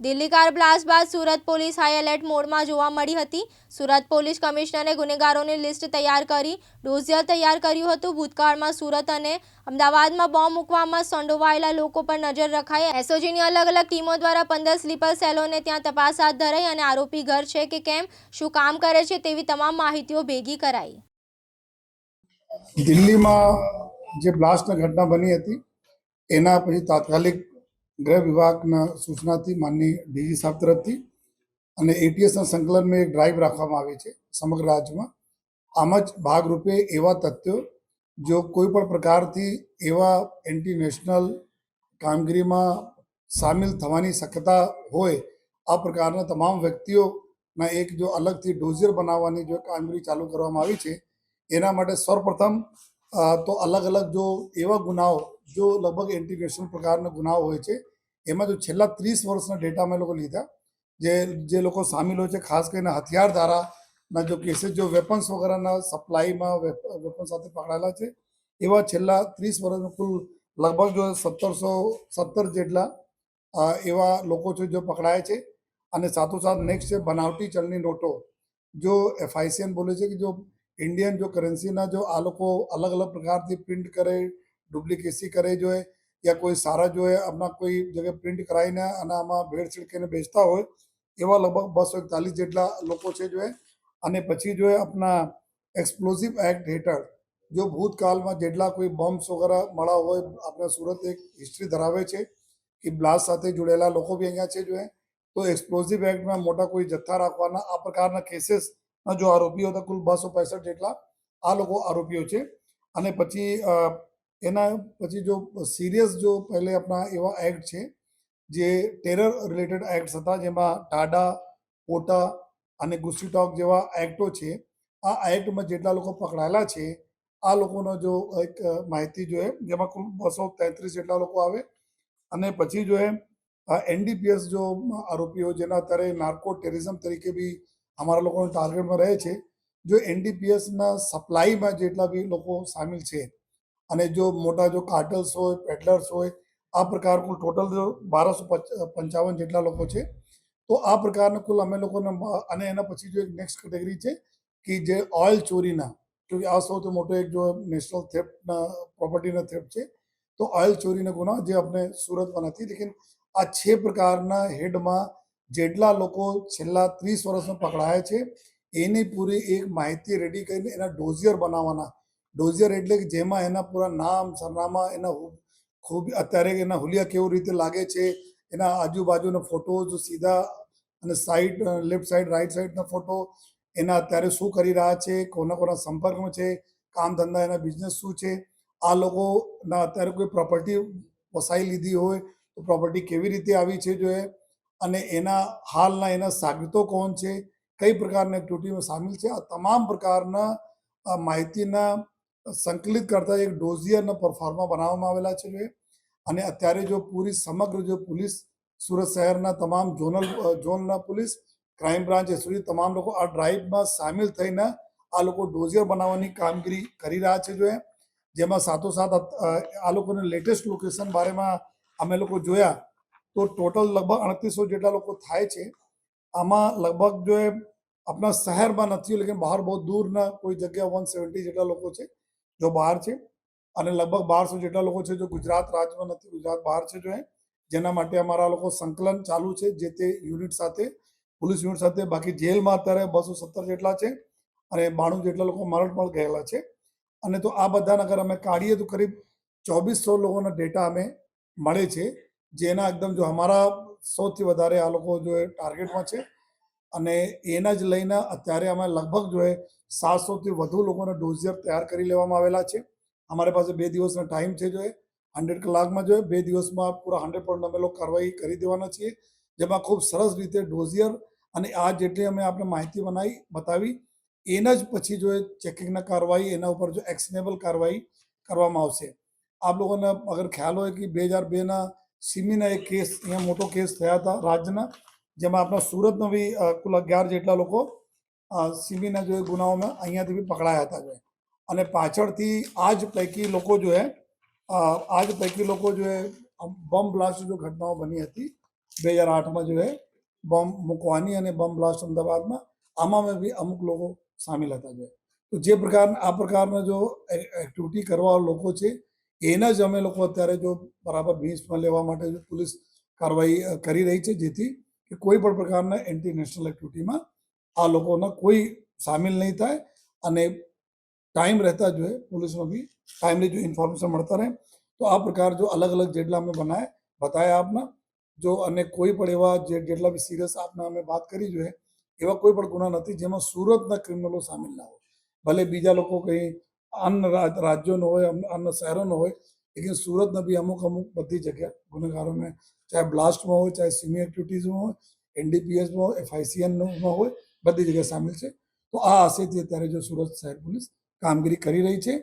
Delhi car blast બાદ Surat police high alert મોડમાં જોવા મળી હતી. સુરત પોલીસ કમિશનરે ગુનેગારોની લિસ્ટ તૈયાર કરી, ડોઝિયર તૈયાર કર્યું હતું. ભૂતકાળમાં સુરત અને અમદાવાદમાં બોમ્બ મૂકવામાં સંડોવાયેલા લોકો પર નજર રખાઈ. એસઓજીની અલગ અલગ ટીમો દ્વારા પંદર સ્લીપર સેલોને ત્યાં તપાસ હાથ ધરાઈ અને આરોપી ઘર છે કે કેમ, શું કામ કરે છે તેવી તમામ માહિતીઓ ભેગી કરાઈ. દિલ્હીમાં જે બ્લાસ્ટની ઘટના બની હતી, એના પછી તાત્કાલિક ગૃહ વિભાગના સૂચનાથી માનની ડીજી સાહેબ તરફથી અને એટીએસના સંકલનમાં એક ડ્રાઈવ રાખવામાં આવી છે સમગ્ર રાજ્યમાં. આમ જ ભાગરૂપે એવા તથ્યો જો કોઈ પણ પ્રકારથી એવા એન્ટી નેશનલ કામગીરીમાં સામેલ થવાની શક્યતા હોય આ પ્રકારના તમામ વ્યક્તિઓના એક જો અલગથી ડોઝિયર બનાવવાની જો કામગીરી ચાલુ કરવામાં આવી છે એના માટે સર્વપ્રથમ અ, તો અલગ અલગ જો એવા ગુનાઓ, જો લગભગ એન્ટી પ્રકારના ગુનાઓ હોય છે, એમાં જો છેલ્લા ત્રીસ વર્ષના ડેટા અમે લોકો લીધા, જે જે લોકો સામેલ હોય છે, ખાસ કરીને હથિયાર ધારાના જો કેસીસ જો વેપન્સ વગેરેના સપ્લાયમાં વેપન સાથે પકડાયેલા છે, એવા છેલ્લા ત્રીસ વર્ષમાં કુલ લગભગ જો સત્તરસો, સત્તર જેટલા એવા લોકો છે જો પકડાયા છે. અને સાથોસાથ નેક્સ્ટ છે, બનાવટી ચલણી નોટો, જો એફઆઈસીએન બોલે છે કે જો ઇન્ડિયન જો કરન્સીના જો આ લોકો અલગ અલગ પ્રકારથી પ્રિન્ટ કરે ડુપ્લિકેસી કરે જો હે યા કોઈ સારા જો હે આપણા કોઈ જગ્યાએ પ્રિન્ટ કરાવીને અને આમાં ભેળસેળ કરીને બેચતા હોય એવા લગભગ બસો એકતાલીસ જેટલા લોકો છે જો હે અને પછી જો એ આપણા એક્સપ્લોઝિવ એક્ટ હેઠળ જો ભૂતકાળમાં જેટલા કોઈ બોમ્બ્સ વગેરે મળ્યા હોય આપણે સુરત એક હિસ્ટ્રી ધરાવે છે કે બ્લાસ્ટ સાથે જોડેલા લોકો બી અહીંયા છે જો હે તો એક્સપ્લોઝિવ એક્ટમાં મોટા કોઈ જથ્થા રાખવાના આ પ્રકારના કેસીસના જો આરોપીઓ હતા, કુલ બસો પૈસઠ જેટલા આ લોકો આરોપીઓ છે. અને પછી એના પછી જો સિરિયસ જો પહેલે આપણા એવા એક્ટ છે, જે ટેરર રિલેટેડ એક્ટ્સ હતા, જેમાં ટાડા, પોટા અને ગુસ્સીટોક જેવા એક્ટો છે, આ એક્ટમાં જેટલા લોકો પકડાયેલા છે, આ લોકોનો જો એક માહિતી જોઈએ જેમાં કુલ બસો તેત્રીસ જેટલા લોકો આવે. અને પછી જો એનડીપીએસ જો આરોપીઓ, જેના અત્યારે નાર્કો ટેરરિઝમ તરીકે બી અમારા લોકોના ટાર્ગેટમાં રહે છે. જો એનડીપીએસના સપ્લાયમાં જેટલા બી લોકો સામેલ છે અને જો મોટા જો કાર્ટલ્સ હોય પેડલર્સ હોય, આ પ્રકાર કુલ ટોટલ જો બારસો પંચાવન જેટલા લોકો છે, તો આ પ્રકારના કુલ અમે લોકોને અને એના પછી જો એક નેક્સ્ટ કેટેગરી છે કે જે ઓઇલ ચોરીના કે આ સૌથી મોટો એક જો નેશનલ થેફ્ટના પ્રોપર્ટીના થેફ્ટ છે, તો ઓઇલ ચોરીના ગુના જે આપણે સુરતમાં નથી, લેકિન આ છ પ્રકારના હેડમાં જેટલા લોકો છેલ્લા ત્રીસ વર્ષમાં પકડાયા છે, એની પૂરી એક માહિતી રેડી કરીને એના ડોઝિયર બનાવવાના. ડોઝિયર એટલે કે જેમાં એના પૂરા નામ, સરનામા, એના ખૂબ, અત્યારે એના હુલિયા કેવું રીતે લાગે છે, એના આજુબાજુના ફોટોઝ સીધા અને સાઈડ લેફ્ટ સાઈડ રાઈટ સાઈડના ફોટો એના અત્યારે શું કરી રહ્યા છે, કોના કોના સંપર્કમાં છે, કામ ધંધા એના બિઝનેસ શું છે, આ લોકોના અત્યારે કોઈ પ્રોપર્ટી વસાઈ લીધી હોય તો પ્રોપર્ટી કેવી રીતે આવી છે, જો એ અને એના હાલના એના સાગરીતો કોણ છે? કઈ પ્રકારના એક્ટિવિટીમાં સામેલ છે? આ તમામ પ્રકારના માહિતીના સંકલિત કરતા એક ડોઝિયરના પરફોર્મા બનાવવામાં આવેલા છે અને અત્યારે જો પૂરી સમગ્ર જો પોલીસ, સુરત શહેરના તમામ ઝોનલ ઝોનના પોલીસ, ક્રાઇમ બ્રાન્ચ એસઓજી તમામ લોકો આ ડ્રાઈવમાં સામેલ થઈને આ લોકો ડોઝિયર બનાવવાની કામગીરી કરી રહ્યા છે જો. જેમાં સાથોસાથ આ લોકોને લેટેસ્ટ લોકેશન બારેમાં અમે લોકો જોયા. તો ટોટલ લગભગ અડતીસો જેટલા લોકો થાય છે. આમાં લગભગ જો એ આપણા શહેરમાં નથી લેકિન બહાર બહુ દૂરના કોઈ જગ્યા વન સેવન્ટી જેટલા લોકો છે, જો બહાર છે. અને લગભગ બારસો જેટલા લોકો છે, જો ગુજરાત રાજ્યમાં નથી, ગુજરાત બહાર છે જો એ. જેના માટે અમારા લોકો સંકલન ચાલુ છે, જે તે યુનિટ સાથે પોલીસ યુનિટ સાથે, બાકી જેલમાં અત્યારે બસો સત્તર જેટલા છે અને બાણું જેટલા લોકો મરણ પણ ગયેલા છે. અને તો આ બધાને અગર અમે કાઢીએ તો કરીબ ચોવીસો લોકોના ડેટા અમે મળે છે. જેના એકદમ જો અમારા સૌથી વધારે આ લોકો જો એ ટાર્ગેટમાં છે, અને એના જ લઈને અત્યારે અમે લગભગ જો એ સાતસોથી વધુ લોકોના ડોઝિયર તૈયાર કરી લેવામાં આવેલા છે. અમારી પાસે બે દિવસનો ટાઈમ છે જો એ. હંડ્રેડ કલાકમાં જો બે દિવસમાં પૂરા હંડ્રેડ પર્સન્ટ અમે લોકો કાર્યવાહી કરી દેવાના છીએ, જેમાં ખૂબ સરસ રીતે ડોઝિયર અને આ જેટલી અમે આપણે માહિતી બનાવી, બતાવી, એના જ પછી જો ચેકિંગના કાર્યવાહી, એના ઉપર જો એક્શનેબલ કાર્યવાહી કરવામાં આવશે. આપ લોકોને અગર ખ્યાલ હોય કે બે હજાર બેના સિમીના એક કેસ, અહીંયા મોટો કેસ થયા હતા રાજ્યના જેમાં આપણા સુરતનો બી કુલ અગિયાર જેટલા લોકો સિમીના જો ગુનાઓમાં અહીંયાથી બી પકડાયા હતા જો. અને પાછળથી આ જ પૈકી લોકો જો હે આ જ પૈકી લોકો જો એ બોમ્બ બ્લાસ્ટ જો ઘટનાઓ બની હતી, બે હજાર આઠમાં જો હે, બોમ્બ મૂકવાની અને બોમ્બ બ્લાસ્ટ અમદાવાદમાં, આમાં બી અમુક લોકો સામેલ હતા જો. તો જે પ્રકાર, આ પ્રકારના જો એક્ટિવિટી કરવા લોકો છે એના જ અમે લોકો અત્યારે જો બરાબર ભીંસમાં લેવા માટે જો પોલીસ કાર્યવાહી કરી રહી છે, જેથી કે કોઈ પણ પ્રકારના એન્ટી નેશનલ એક્ટિવિટીમાં આ લોકોના કોઈ સામેલ નહીં થાય અને ટાઈમ રહેતા જોઈએ પોલીસમાં બી ટાઈમલી જો ઇન્ફોર્મેશન મળતા રહે, તો આ પ્રકાર જો અલગ અલગ જેટલા અમે બનાય બતાવ્યા આપના, જો અને કોઈ પણ એવા જેટલા બી સિરિયસ આપના અમે વાત કરી જોઈએ એવા કોઈ પણ ગુના નથી જેમાં સુરતના ક્રિમિનલો સામેલ ના હોય. ભલે બીજા લોકો કંઈ અન્ય રાજ્યોનો હોય અન્ય- શહેરોનો હોય, લેકિન સુરતના બી અમુક અમુક બધી જગ્યા ગુનેગારો મેં ચાહે બ્લાસ્ટમાં હોય, ચાહે સિમી એક્ટિવિટીઝમાં હોય, એનડીપીએસમાં હોય એફઆઈસીએનમાં હોય, બધી જગ્યાએ સામેલ છે. તો આ આશયથી અત્યારે જો સુરત શહેર પોલીસ કામગીરી કરી રહી છે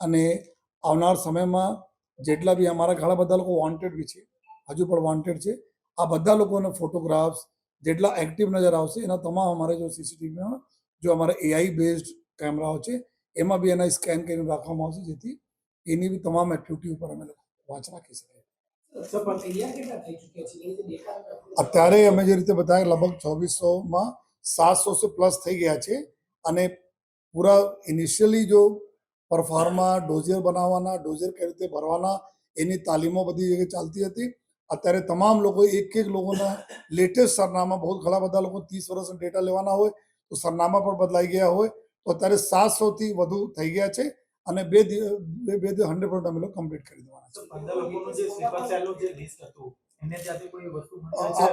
અને આવનાર સમયમાં જેટલા બી અમારા ઘણા બધા લોકો વોન્ટેડ બી છે, હજુ પણ વોન્ટેડ છે, આ બધા લોકોના ફોટોગ્રાફ્સ જેટલા એક્ટિવ નજર આવશે, એના તમામ અમારે જો સીસીટીવીમાં જો અમારા એઆઈ બેઝડ કેમેરાઓ છે એમાં બી એના સ્કેન કરીને રાખવામાં આવશે જેથી એની બી તમામ એક્ટિવિટી ઉપર અમે લોકો વાંચ રાખી શકીએ. અત્યારે અમે જે રીતે બતાવ્યા લગભગ ચોવીસોમાં સાતસો પ્લસ થઈ ગયા છે અને પૂરા ઇનિશિયલી જો પરફાર્મા ડોઝર બનાવવાના ડોઝર કઈ રીતે ભરવાના એની તાલીમો બધી જગ્યાએ ચાલતી હતી. અત્યારે તમામ લોકો એક એક લોકોના લેટેસ્ટ સરનામા બહુ ઘણા બધા લોકો ત્રીસ વર્ષના ડેટા લેવાના હોય તો સરનામા પણ બદલાઈ ગયા હોય. તો અત્યારે સાતસોથી વધુ થઈ ગયા છે અને બે બે બે બે હંડ્રેડ પર્સન્ટ અમે લોકો કમ્પ્લીટ કરી દેવાના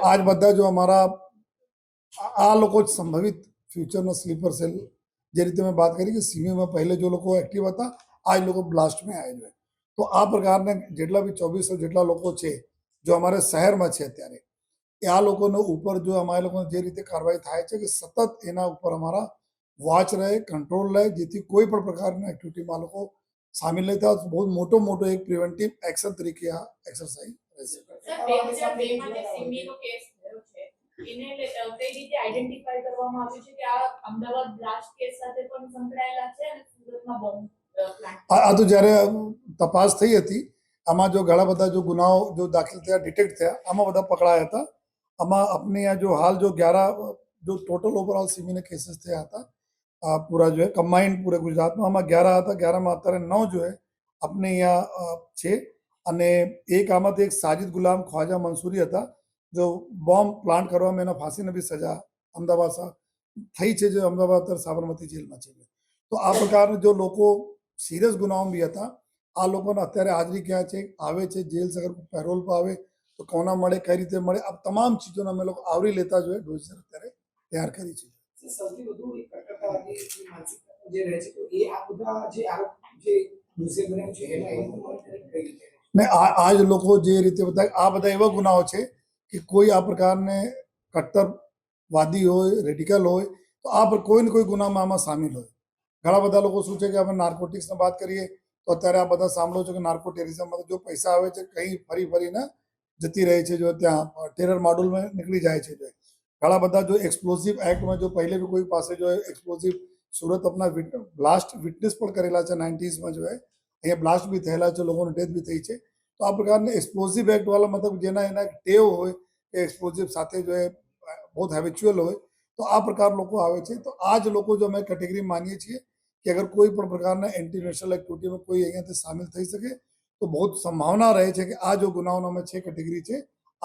આજ બધા જો અમારા આ- આ લોકો જ સંભવિત ફ્યુચરનો સ્લીપર સેલ જે રીતે મેં વાત કરી કે સીમીમાં પહેલે જો લોકો એક્ટિવ હતા આ જ લોકો બ્લાસ્ટમાં આવ્યા છે તો આ પ્રકારના જેટલા બી ચોવીસો જેટલા લોકો છે જો અમારે શહેરમાં છે અત્યારે એ આ લોકોનો ઉપર જો અમારા લોકોને જે રીતે કાર્યવાહી થાય છે કે સતત એના ઉપર અમારા वॉच रहे कंट्रोल रहे जिसकी कोई पर प्रकार ने एक्टिविटी वालों को शामिल नहीं था बहुत मोटो मोटो एक प्रिवेंटिव एक्शन तरीके का एक्सरसाइज रहे पकड़ाया था हाल जो ग्यारह जो टोटल ओवरऑल सीमी केसेस था આ પૂરા है કમ્બાઇન્ડ પૂરે ગુજરાતમાં. આમાં ગ્યારા હતા ગ્યારામાં અત્યારે નવ જો હે આપણે અહીંયા છે. અને એક આમાંથી એક સાજિદ ગુલામ ખ્વાજા મંસૂરી હતા, જો બોમ્બ પ્લાન્ટ કરવામાં એના ફાંસીને બી સજા અમદાવાદ થઈ છે જે અમદાવાદ અત્યારે સાબરમતી જેલમાં છે. તો આ પ્રકારના જો લોકો સિરિયસ ગુનાઓમાં બી હતા, આ લોકોને અત્યારે હાજરી ક્યાં છે? આવે છે જેલ સગર પેરોલ પર આવે, તો કોના મળે, કઈ રીતે મળે? આ તમામ ચીજોને અમે લોકો આવરી લેતા જોઈએ ડોઝર અત્યારે તૈયાર કરી છે. સૌથી વધુ એક કટકતાવાદી જે માનસિકતા જે રહે છે, તો એ આ બધા જે આરોપ જે મ્યુઝિયમ બને છે, એમાં એની રીતે? ને આ આ લોકો જે રીતે બધા આ બધા એવા ગુનાઓ છે કે કોઈ આ પ્રકારને કટ્ટરવાદી હોય, રેડિકલ હોય, તો આ પર કોઈ ને કોઈ ગુનામાં આમાં સામેલ હોય. ઘણા બધા લોકો શું છે કે અમે નાર્કોટિક્સની વાત કરીએ, તો અત્યારે આ બધા સાંભળો છો કે નાર્કો ટેરિઝમમાં જો પૈસા આવે છે, કંઈ ફરી ફરીને જતી રહે છે, જો ત્યાં ટેરર મોડ્યુલમાં નીકળી જાય છે ઘણા બધા જો એક્સપ્લોઝિવ એક્ટમાં જો પહેલે બી કોઈ પાસે જો એક્સપ્લોઝિવ સુરત અપના બ્લાસ્ટ વિટનેસ પણ કરેલા છે નાઇન્ટીઝમાં જો અહીંયા બ્લાસ્ટ બી થયેલા છે, લોકોની ડેથ બી થઈ છે. તો આ પ્રકારના એક્સપ્લોઝિવ એક્ટવાળા મતલબ જેના એના ટેવ હોય, એ એક્સપ્લોઝિવ સાથે જો એ બહુ હેબિચ્યુઅલ હોય, તો આ પ્રકાર લોકો આવે છે. તો આ જ લોકો જો અમે કેટેગરી માનીએ છીએ કે અગર કોઈ પણ પ્રકારના ઇન્ટરનેશનલ એક્ટિવિટીમાં કોઈ અહીંયાથી સામેલ થઈ શકે, તો બહુ સંભાવના રહે છે કે આ જો ગુનાઓનો અમે છે કેટેગરી છે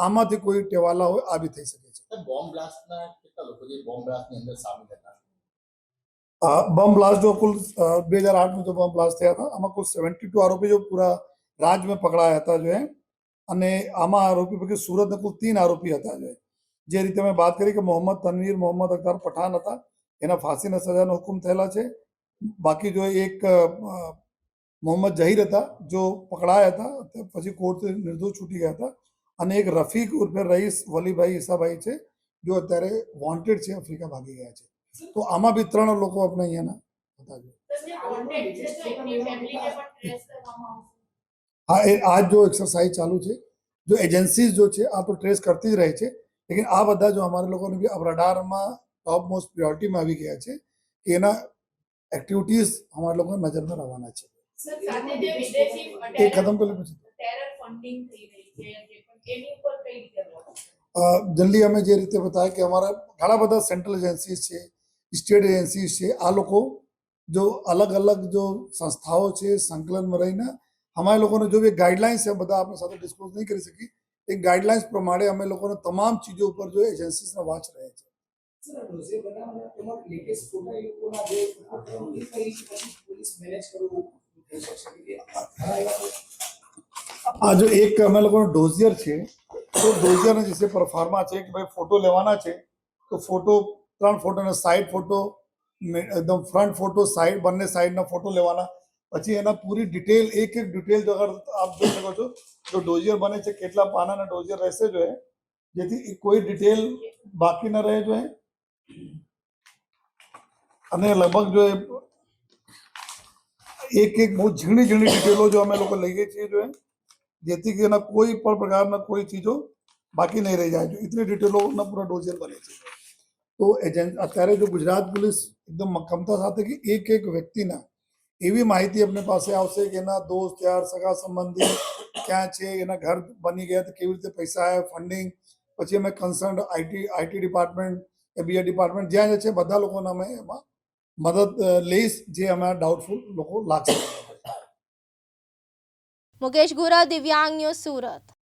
આમાંથી કોઈ ટેવાલા હોય આ બી થઈ શકે છે. બોમ્બ બ્લાસ્ટના કેટલા લોકો જે બોમ્બ બ્લાસ્ટની અંદર સામેલ હતા? બોમ્બ બ્લાસ્ટનો કુલ બે હજાર આઠમાં જો બોમ્બ બ્લાસ્ટ થયા હતા. આમાં કુલ સેવન્ટી ટુ આરોપી જો પૂરા રાજ્યમાં પકડાયા હતા જો અને આમાં આરોપી પૈકી સુરતના કુલ તીન આરોપી હતા જો જે રીતે મેં વાત કરી કે મોહમ્મદ તનવીર મોહમ્મદ અખ્તર પઠાન હતા. એના ફાંસીના સજાનો હુકમ થયેલા છે. બાકી જો એક મોહમ્મદ જહીર હતા જો પકડાયા હતા પછી કોર્ટ નિર્દોષ છૂટી ગયા હતા. અને એક રફીક ઉર્ફે રઈસ વલીભાઈ ઈસાભાઈ છે જો અત્યારે વોન્ટેડ છે આફ્રિકા ભાગી ગયા છે. તો આમાં બી ત્રણ લોકો આપણે અહીંયાના હતા. જો સર જે કોન્ટેક્ટ છે તો એમની ફેમિલીને પણ ટ્રેસ કરવામાં આવશે હા એ આજ જો એક્સરસાઇઝ ચાલુ છે. જો એજન્સીઝ જો છે આ તો ટ્રેસ કરતી જ રહે છે. લેકિન આ બધા જો અમારા લોકોને બી અબ રડારમાં ટોપ મોસ્ટ પ્રિયોરિટીમાં આવી ગયા છે. કે એના એક્ટિવિટીઝ અમારા લોકોને નજરમાં રહેવાના છે. સર સાથે જે વિદેશી એ ખતમ કરી પછી ટેરર ફંડિંગ થઈ રહી છે જે પણ એની ઉપર કઈ રીતે રોક છે? જલ્દી અમે જે રીતે બતાવ્યા કે અમારા ઘણા બધા સેન્ટ્રલ એજન્સીસ છે સ્ટેટ એજન્સીસ છે આ લોકો જો અલગ અલગ જો સંસ્થાઓ છે સંકલનમાં રહીને અમારે લોકોને જો બી ગાઈડલાઇન્સ છે બધા આપણી સાથે ડિસ્કલોઝ નહીં કરી શકી એ ગાઈડલાઇન્સ પ્રમાણે અમે લોકોને તમામ ચીજો ઉપર જો એજન્સીસને વાંચ રહે છે સર ડોઝિયર બનાવવાના તમારા લેટેસ્ટ આ જો એક અમે લોકોનો ડોઝિયર છે, તો ડોઝિયરને જે છે પરફાર્મા છે કે ભાઈ ફોટો લેવાના છે, તો ફોટો ત્રણ ફોટોનો સાઈડ ફોટો એકદમ ફ્રન્ટ ફોટો સાઈડ બંને સાઈડના ફોટો લેવાના. પછી એના પૂરી ડિટેલ એક એક ડિટેલ જો આપ જોઈ શકો છો, જો ડોઝિયર બને છે, કેટલા પાનાના ડોઝિયર રહેશે જોઈએ જેથી કોઈ ડિટેલ બાકી ન રહે જોઈએ અને લગભગ જો એક એક બહુ ઝીણી ઝીણી ડિટેલો જો અમે લોકો લઈએ છીએ જો એ. જેથી કે એના કોઈ પણ પ્રકારના કોઈ ચીજો બાકી નહીં રહી જાય. ઇતની ડિટેલોના પૂરા ડોઝેર બને છે. તો એજન્ટ અત્યારે જો ગુજરાત પોલીસ એકદમ મક્કમતા સાથે કે એક એક વ્યક્તિના એવી માહિતી આપણી પાસે આવશે કે એના દોસ્ત, યાર, સગા સંબંધી ક્યાં છે, એના ઘર બની ગયા તો કેવી રીતે પૈસા આવ્યા ફંડિંગ પછી અમે કન્સર્ન આઈટી આઈટી ડિપાર્ટમેન્ટ કે બીઆર ડિપાર્ટમેન્ટ જ્યાં જે છે બધા લોકોને અમે એમાં મદદ લઈશ, જે અમારા ડાઉટફુલ લોકો લાગશે. મુકેશ ગુરવ દિવ્યાંગ ન્યૂઝ સુરત